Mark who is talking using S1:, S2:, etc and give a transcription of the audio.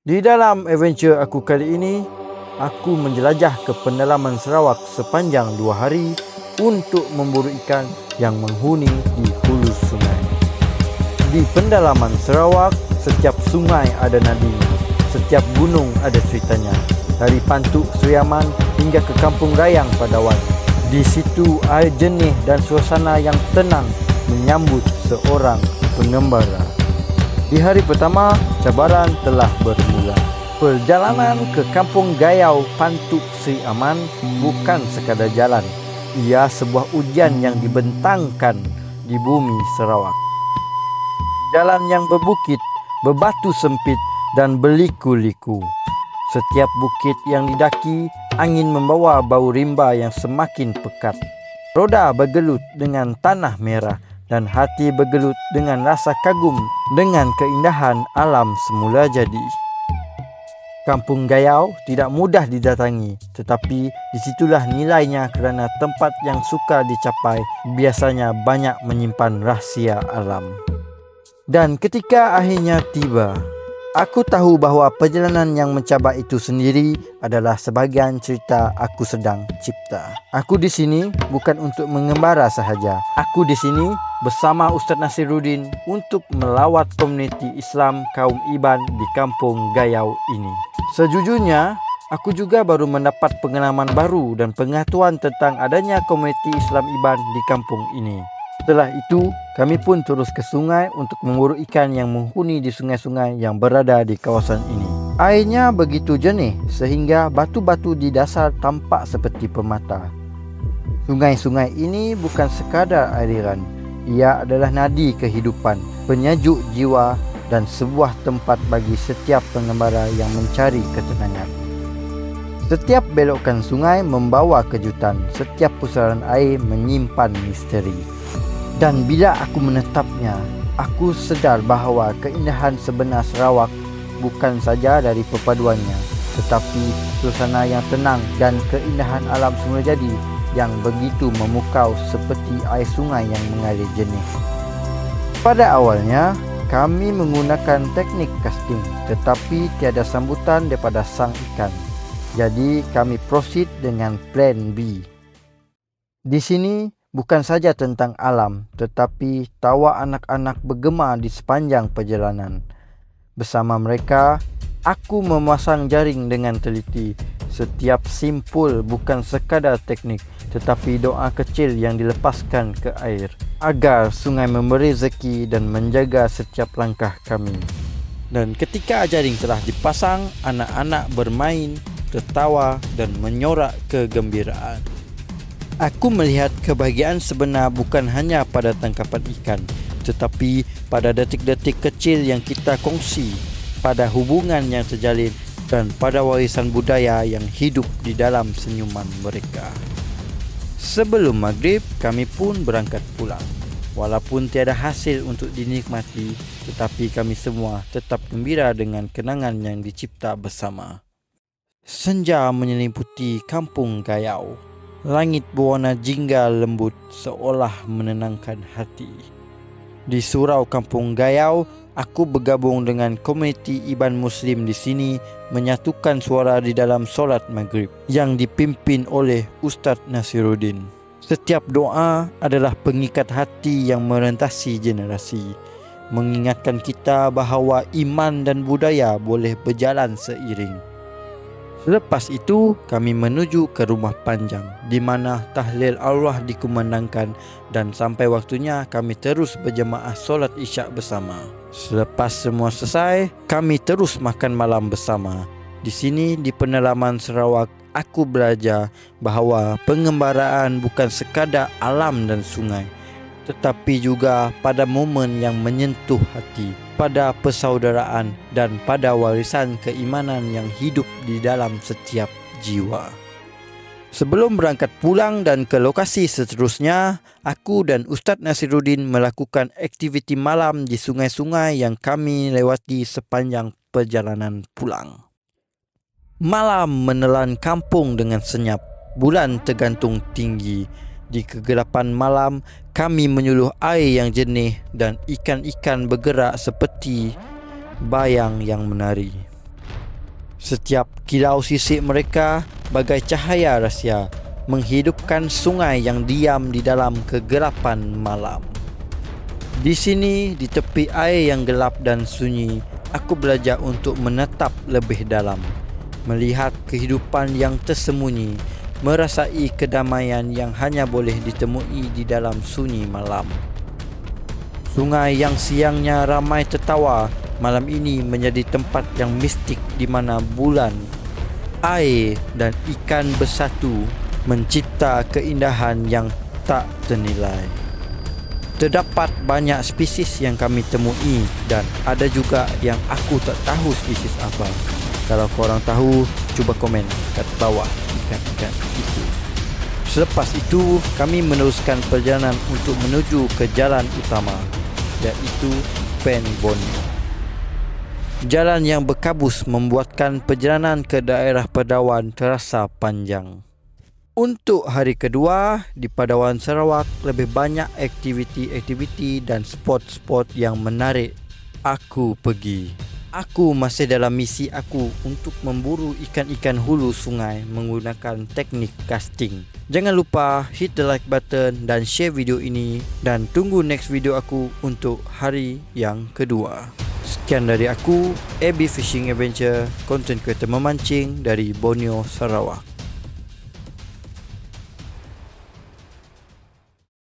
S1: Di dalam adventure aku kali ini, aku menjelajah ke pendalaman Sarawak sepanjang dua hari untuk memburu ikan yang menghuni di hulu sungai. Di pendalaman Sarawak, setiap sungai ada nadinya, setiap gunung ada ceritanya. Dari Pantuk Seriaman hingga ke Kampung Rayang Padawan. Di situ air jernih dan suasana yang tenang menyambut seorang pengembara. Di hari pertama, cabaran telah bermula. Perjalanan ke Kampung Gayau Pantuk Sri Aman bukan sekadar jalan. Ia sebuah ujian yang dibentangkan di bumi Sarawak. Jalan yang berbukit, berbatu sempit dan berliku-liku. Setiap bukit yang didaki, angin membawa bau rimba yang semakin pekat. Roda bergelut dengan tanah merah dan hati bergelut dengan rasa kagum dengan keindahan alam semula jadi. Kampung Gayau tidak mudah didatangi tetapi disitulah nilainya kerana tempat yang suka dicapai biasanya banyak menyimpan rahsia alam. Dan ketika akhirnya tiba, Aku tahu bahawa perjalanan yang mencabar itu sendiri adalah sebahagian cerita aku sedang cipta. Aku di sini bukan untuk mengembara sahaja. Aku di sini bersama Ustaz Nasiruddin untuk melawat komuniti Islam kaum Iban di kampung Gayau ini. Sejujurnya, aku juga baru mendapat pengalaman baru dan pengetahuan tentang adanya komuniti Islam Iban di kampung ini. Setelah itu, kami pun terus ke sungai untuk memburu ikan yang menghuni di sungai-sungai yang berada di kawasan ini. Airnya begitu jernih sehingga batu-batu di dasar tampak seperti permata. Sungai-sungai ini bukan sekadar aliran. Ia adalah nadi kehidupan, penyejuk jiwa dan sebuah tempat bagi setiap pengembara yang mencari ketenangan. Setiap belokan sungai membawa kejutan, setiap pusaran air menyimpan misteri. Dan bila aku menetapnya, aku sedar bahawa keindahan sebenar Sarawak bukan saja dari perpaduannya, tetapi suasana yang tenang dan keindahan alam semula jadi yang begitu memukau seperti air sungai yang mengalir jernih. Pada awalnya, kami menggunakan teknik casting tetapi tiada sambutan daripada sang ikan. Jadi kami proceed dengan plan B. Di sini bukan saja tentang alam tetapi tawa anak-anak bergema di sepanjang perjalanan. Bersama mereka, aku memasang jaring dengan teliti. Setiap simpul bukan sekadar teknik tetapi doa kecil yang dilepaskan ke air agar sungai memberi rezeki dan menjaga setiap langkah kami. Dan ketika jaring telah dipasang, anak-anak bermain, tertawa dan menyorak kegembiraan. Aku melihat kebahagiaan sebenar bukan hanya pada tangkapan ikan tetapi pada detik-detik kecil yang kita kongsi pada hubungan yang terjalin dan pada warisan budaya yang hidup di dalam senyuman mereka. Sebelum maghrib, kami pun berangkat pulang. Walaupun tiada hasil untuk dinikmati, tetapi kami semua tetap gembira dengan kenangan yang dicipta bersama. Senja menyeliputi kampung Gayau. Langit berwarna jingga lembut seolah menenangkan hati. Di surau kampung Gayau, aku bergabung dengan komuniti Iban Muslim di sini menyatukan suara di dalam solat maghrib yang dipimpin oleh Ustaz Nasiruddin. Setiap doa adalah pengikat hati yang merentasi generasi, mengingatkan kita bahawa iman dan budaya boleh berjalan seiring. Selepas itu, kami menuju ke rumah panjang di mana tahlil Allah dikumandangkan dan sampai waktunya kami terus berjemaah solat isyak bersama. Selepas semua selesai, kami terus makan malam bersama. Di sini di penalaman Sarawak, aku belajar bahawa pengembaraan bukan sekadar alam dan sungai tetapi juga pada momen yang menyentuh hati, pada persaudaraan dan pada warisan keimanan yang hidup di dalam setiap jiwa. Sebelum berangkat pulang dan ke lokasi seterusnya, aku dan Ustaz Nasiruddin melakukan aktiviti malam di sungai-sungai yang kami lewati sepanjang perjalanan pulang. Malam menelan kampung dengan senyap, bulan tergantung tinggi, di kegelapan malam, kami menyuluh air yang jernih dan ikan-ikan bergerak seperti bayang yang menari. Setiap kilau sisik mereka bagai cahaya rahsia menghidupkan sungai yang diam di dalam kegelapan malam. Di sini, di tepi air yang gelap dan sunyi, aku belajar untuk menetap lebih dalam, melihat kehidupan yang tersembunyi, merasai kedamaian yang hanya boleh ditemui di dalam sunyi malam. Sungai yang siangnya ramai tertawa, malam ini menjadi tempat yang mistik di mana bulan, air dan ikan bersatu mencipta keindahan yang tak ternilai. Terdapat banyak spesies yang kami temui dan ada juga yang aku tak tahu spesies apa. Kalau korang tahu, cuba komen kat bawah ikan-ikan itu. Selepas itu, kami meneruskan perjalanan untuk menuju ke jalan utama, iaitu Pen Borneo. Jalan yang berkabus membuatkan perjalanan ke daerah Pedawan terasa panjang. Untuk hari kedua di Padawan Sarawak lebih banyak aktiviti-aktiviti dan spot-spot yang menarik aku pergi. Aku masih dalam misi aku untuk memburu ikan-ikan hulu sungai menggunakan teknik casting. Jangan lupa hit the like button dan share video ini dan tunggu next video aku untuk hari yang kedua. Sekian dari aku, AB Fishing Adventure, konten kereta memancing dari Borneo, Sarawak.